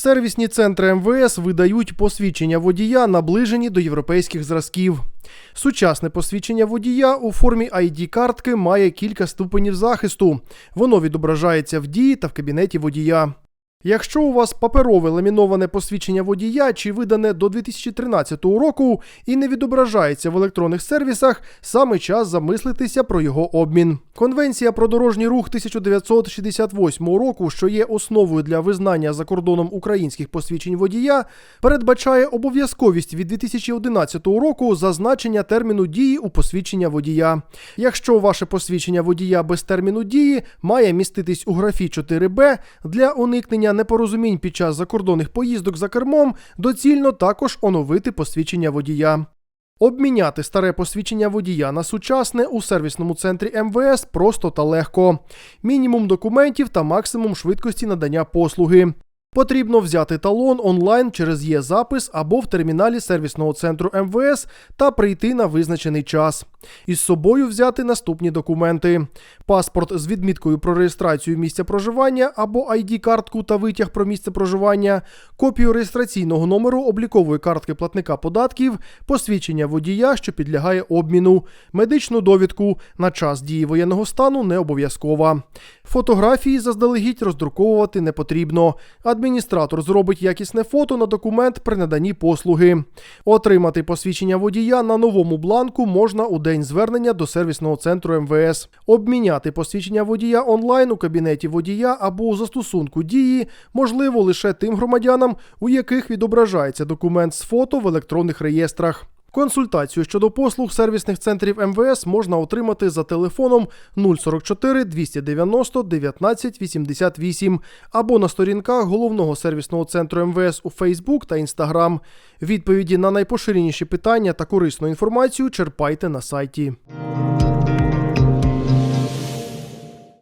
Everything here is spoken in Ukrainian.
Сервісні центри МВС видають посвідчення водія, наближені до європейських зразків. Сучасне посвідчення водія у формі ID-картки має кілька ступенів захисту. Воно відображається в дії та в кабінеті водія. Якщо у вас паперове ламіноване посвідчення водія чи видане до 2013 року і не відображається в електронних сервісах, саме час замислитися про його обмін. Конвенція про дорожній рух 1968 року, що є основою для визнання за кордоном українських посвідчень водія, передбачає обов'язковість від 2011 року зазначення терміну дії у посвідчення водія. Якщо ваше посвідчення водія без терміну дії має міститись у графі 4Б для уникнення непорозумінь під час закордонних поїздок за кермом, доцільно також оновити посвідчення водія. Обміняти старе посвідчення водія на сучасне у сервісному центрі МВС просто та легко. Мінімум документів та максимум швидкості надання послуги. Потрібно взяти талон онлайн через є-запис або в терміналі сервісного центру МВС та прийти на визначений час. Із собою взяти наступні документи: паспорт з відміткою про реєстрацію місця проживання або ID-картку та витяг про місце проживання, копію реєстраційного номеру облікової картки платника податків, посвідчення водія, що підлягає обміну, медичну довідку на час дії воєнного стану не обов'язкова. Фотографії заздалегідь роздруковувати не потрібно. Адміністратор зробить якісне фото на документ при наданні послуги. Отримати посвідчення водія на новому бланку можна у день звернення до сервісного центру МВС. Обміняти посвідчення водія онлайн у кабінеті водія або у застосунку дії можливо лише тим громадянам, у яких відображається документ з фото в електронних реєстрах. Консультацію щодо послуг сервісних центрів МВС можна отримати за телефоном 044 290 19 88 або на сторінках головного сервісного центру МВС у Facebook та Instagram. Відповіді на найпоширеніші питання та корисну інформацію черпайте на сайті.